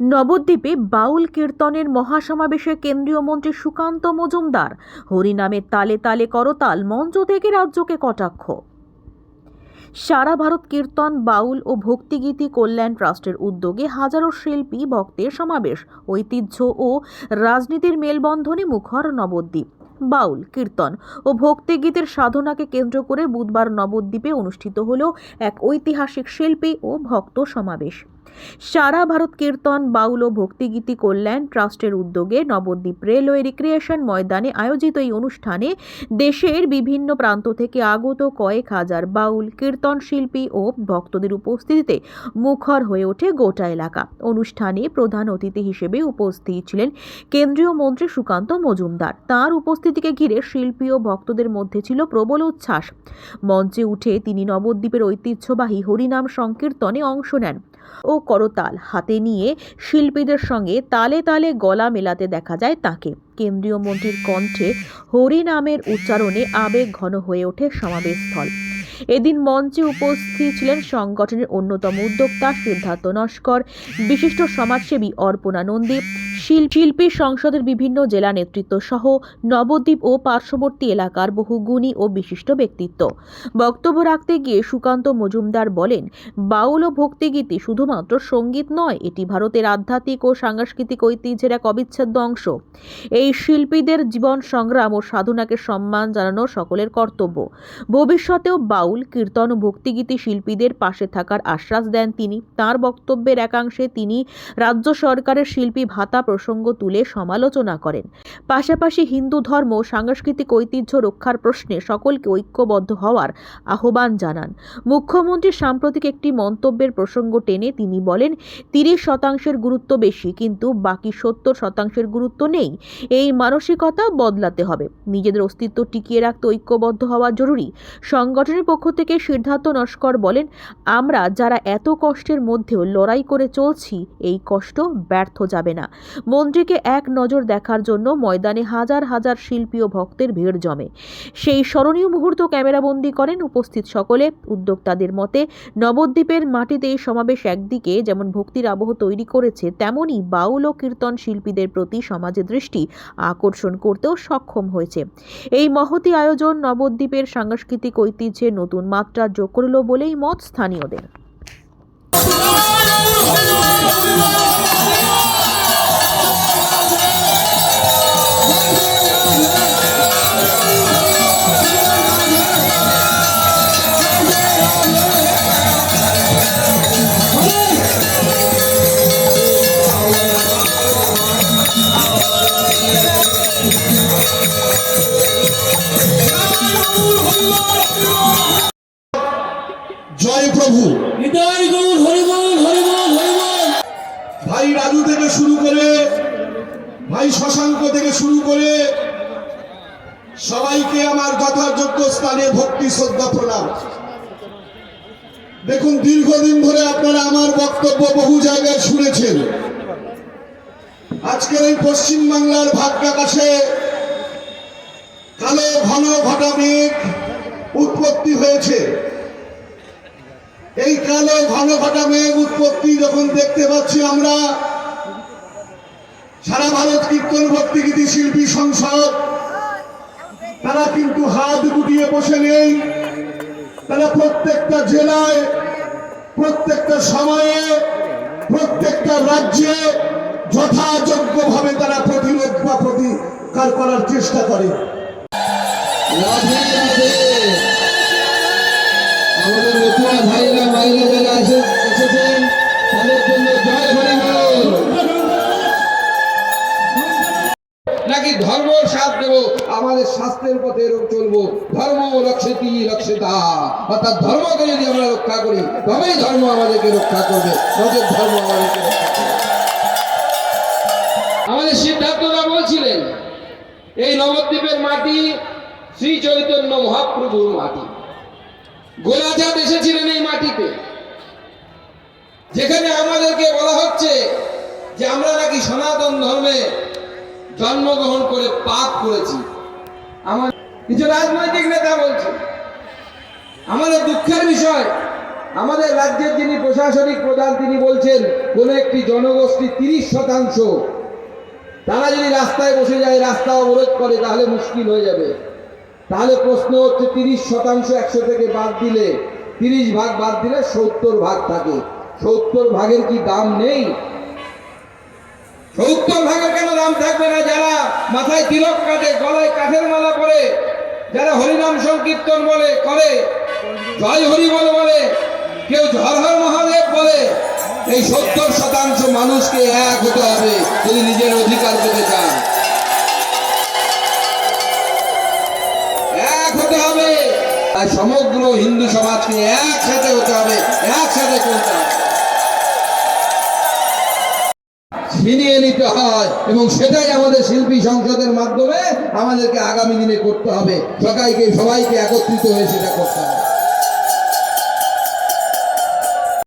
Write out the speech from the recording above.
নবদ্বীপে বাউল কীর্তনের মহাসমাবেশে কেন্দ্রীয় মন্ত্রী সুকান্ত মজুমদার। হরিনামের তালে তালে করতাল, মঞ্চ থেকে রাজ্যকে কটাক্ষ। সারা ভারত কীর্তন, বাউল ও ভক্তিগীতি কল্যাণ ট্রাস্টের উদ্যোগে হাজারো শিল্পী, ভক্তের সমাবেশ, ঐতিহ্য ও রাজনীতির মেলবন্ধনে মুখর নবদ্বীপ। বাউল কীর্তন ও ভক্তিগীতের সাধনাকে কেন্দ্র করে বুধবার নবদ্বীপে অনুষ্ঠিত হল এক ঐতিহাসিক শিল্পী ও ভক্ত সমাবেশ। সারা ভারত কীর্তন, বাউল ও ভক্তিগীতি কল্যাণ ট্রাস্টের উদ্যোগে নবদ্বীপ রেলওয়ে রিক্রিয়েশন ময়দানে আয়োজিত এই অনুষ্ঠানে দেশের বিভিন্ন প্রান্ত থেকে আগত কয়েক হাজার বাউল, কীর্তন শিল্পী ও ভক্তদের উপস্থিতিতে মুখর হয়ে ওঠে গোটা এলাকা। অনুষ্ঠানে প্রধান অতিথি হিসেবে উপস্থিত ছিলেন কেন্দ্রীয় মন্ত্রী সুকান্ত মজুমদার। তার উপস্থিতিকে ঘিরে শিল্পী ও ভক্তদের মধ্যে ছিল প্রবল উচ্ছ্বাস। মঞ্চে উঠে তিনি নবদ্বীপের ঐতিহ্যবাহী হরিনাম সংকীর্তনে অংশ নেন ও করতাল হাতে নিয়ে শিল্পীদের সঙ্গে তালে তালে গলা মেলাতে দেখা যায় তাকে। কেন্দ্রীয় মন্ত্রীর কণ্ঠে হরি নামের উচ্চারণে আবেগ ঘন হয়ে ওঠে সমাবেশস্থল এদিন মঞ্চে উপস্থিত ছিলেন সংগঠনের অন্যতম উদ্যোক্তা সিদ্ধার্থ নস্কর, বিশিষ্ট সমাজসেবী অর্পণা নন্দী, শিল- শিল্পী সংসদের বিভিন্ন জেলা নেতৃত্ব সহ নবদ্বীপ ও পার্শ্ববর্তী এলাকার বহু গুণী ও বিশিষ্ট ব্যক্তিত্ব। বক্তব্য রাখতে গিয়ে সুকান্ত মজুমদার বলেন, বাউল ও ভক্তিগীতি শুধুমাত্র সংগীত নয়, এটি ভারতের আধ্যাত্মিক ও সাংস্কৃতিক ঐতিহ্যের এক অবিচ্ছেদ্য অংশ। এই শিল্পীদের জীবন সংগ্রাম ও সাধনাকে সম্মান জানানো সকলের কর্তব্য। ভবিষ্যতেও বাউল কীর্তন ও ভক্তিগীতি শিল্পীদের পাশে থাকার আশ্বাস দেন তিনি। তার বক্তব্যের একাংশে তিনি রাজ্য সরকারের শিল্পী ভাতা প্রসঙ্গ তুলে সমালোচনা করেন। পাশাপাশি হিন্দু ধর্ম, সাংস্কৃতিক ঐতিহ্য রক্ষার প্রশ্নে সকলকে ঐক্যবদ্ধ হওয়ার আহ্বান জানান। মুখ্যমন্ত্রী সাম্প্রতিক একটি মন্তব্যের প্রসঙ্গ টেনে তিনি বলেন, তিরিশ শতাংশের গুরুত্ব বেশি, কিন্তু বাকি সত্তর শতাংশের গুরুত্ব নেই। এই মানসিকতা বদলাতে হবে। নিজেদের অস্তিত্ব টিকিয়ে রাখতে ঐক্যবদ্ধ হওয়া জরুরি। সংগঠনের পক্ষ থেকে সিদ্ধার্থ নস্কর বলেন, আমরা যারা এত কষ্টের মধ্যেও লড়াই করে চলছি, এই কষ্ট ব্যর্থ যাবে না। মন্ত্রীকে এক নজর দেখার জন্য ময়দানে হাজার হাজার শিল্পী ও ভক্তের ভিড় জমে। সেই স্মরণীয় মুহূর্ত ক্যামেরাবন্দি করেন উপস্থিত সকলে। উদ্যোক্তাদের মতে, নবদ্বীপের মাটিতে এই সমাবেশ একদিকে যেমন ভক্তির আবহ তৈরি করেছে, তেমনি বাউল ও কীর্তন শিল্পীদের প্রতি সমাজের দৃষ্টি আকর্ষণ করতেও সক্ষম হয়েছে। এই মহতি আয়োজন নবদ্বীপের সাংস্কৃতিক ঐতিহ্যে নতুন মাত্রা যোগ করল বলেই মত স্থানীয়দের। জয় প্রভু। হৃদয় গৌর হরিবল হরিবল হরিবল ভাই রাজু থেকে শুরু করে ভাই শশাঙ্ক থেকে শুরু করে সবাইকে আমার যথাযোগ্য স্থানে ভক্তি শ্রদ্ধা প্রণাম। দেখুন দীর্ঘদিন ধরে আপনারা আমার বক্তব্য বহু জায়গায় শুনেছেন। আজকের এই পশ্চিম বাংলার ভাগ্যাকাশে কালো ঘন ঘটা মেঘ উৎপত্তি হয়েছে। এই কালো ঘন ঘটা মেঘ উৎপত্তি যখন দেখতে পাচ্ছি আমরা, সারা ভারত কীর্তন ভক্তিগীতি শিল্পী সংসদ, তারা কিন্তু হাত গুটিয়ে বসে নেই। তারা প্রত্যেকটা জেলায়, প্রত্যেকটা সময়ে, প্রত্যেকটা রাজ্যে যথাযোগ্যভাবে তারা প্রতিরোধ বা প্রতিকার করার চেষ্টা করে। আমাদের নতুন ভাইরা মাইরা যারা আছে, এসেছেন, তাদের জন্য জয় হরিবল নাকি ধর্ম সাথ দেব? আমাদের শাস্ত্রের পথে এরকম চলবো। ধর্ম রক্ষিতি রক্ষিতা। অর্থাৎ ধর্মকে যদি আমরা রক্ষা করি, তবেই ধর্ম আমাদেরকে রক্ষা করবে। নজর ধর্ম আমাদেরকে রক্ষা বলছিলেন, এই নবদ্বীপের মাটি শ্রী চৈতন্য মহাপ্রভুর মাটি। গোলাচাঁদ এসেছিলেন এই মাটিতে। যেখানে আমাদেরকে বলা হচ্ছে যে আমরা নাকি সনাতন ধর্মে জন্মগ্রহণ করে পাপ করেছি। আমার কিছু রাজনৈতিক নেতা বলছে, আমাদের দুঃখের বিষয়, আমাদের রাজ্যের যিনি প্রশাসনিক প্রধান, তিনি বলছেন, কোন একটি জনগোষ্ঠী তিরিশ শতাংশ, তারা যদি রাস্তায় বসে যায়, রাস্তা অবরোধ করে, তাহলে মুশকিল হয়ে যাবে। তাহলে প্রশ্ন হচ্ছে তিরিশ শতাংশ একশো থেকে বাদ দিলে, তিরিশ ভাগ বাদ দিলে সত্তর ভাগ থাকে। সত্তর ভাগের কি দাম নেই? সত্তর ভাগের কেন দাম থাকবে না? যারা মাথায় তিলক কাটে, গলায় কাঠের মালা পরে, যারা হরিনাম সংকীর্তন বলে, করে, জয় হরি বলে বলে, কেউ ঝর হর মহাদেব বলে, এই সত্তর শতাংশ মানুষকে এক হতে হবে, যদি নিজের অধিকার পেতে চান। এক হতে হবে। আর সমগ্র হিন্দু সমাজকে একসাথে হতে হবে, একসাথে চলতে হবে। ছিনিয়ে নিতে হয় এবং সেটাই আমাদের শিল্পী সংসদের মাধ্যমে আমাদেরকে আগামী দিনে করতে হবে। সবাইকে সবাইকে একত্রিত হয়ে সেটা করতে হবে।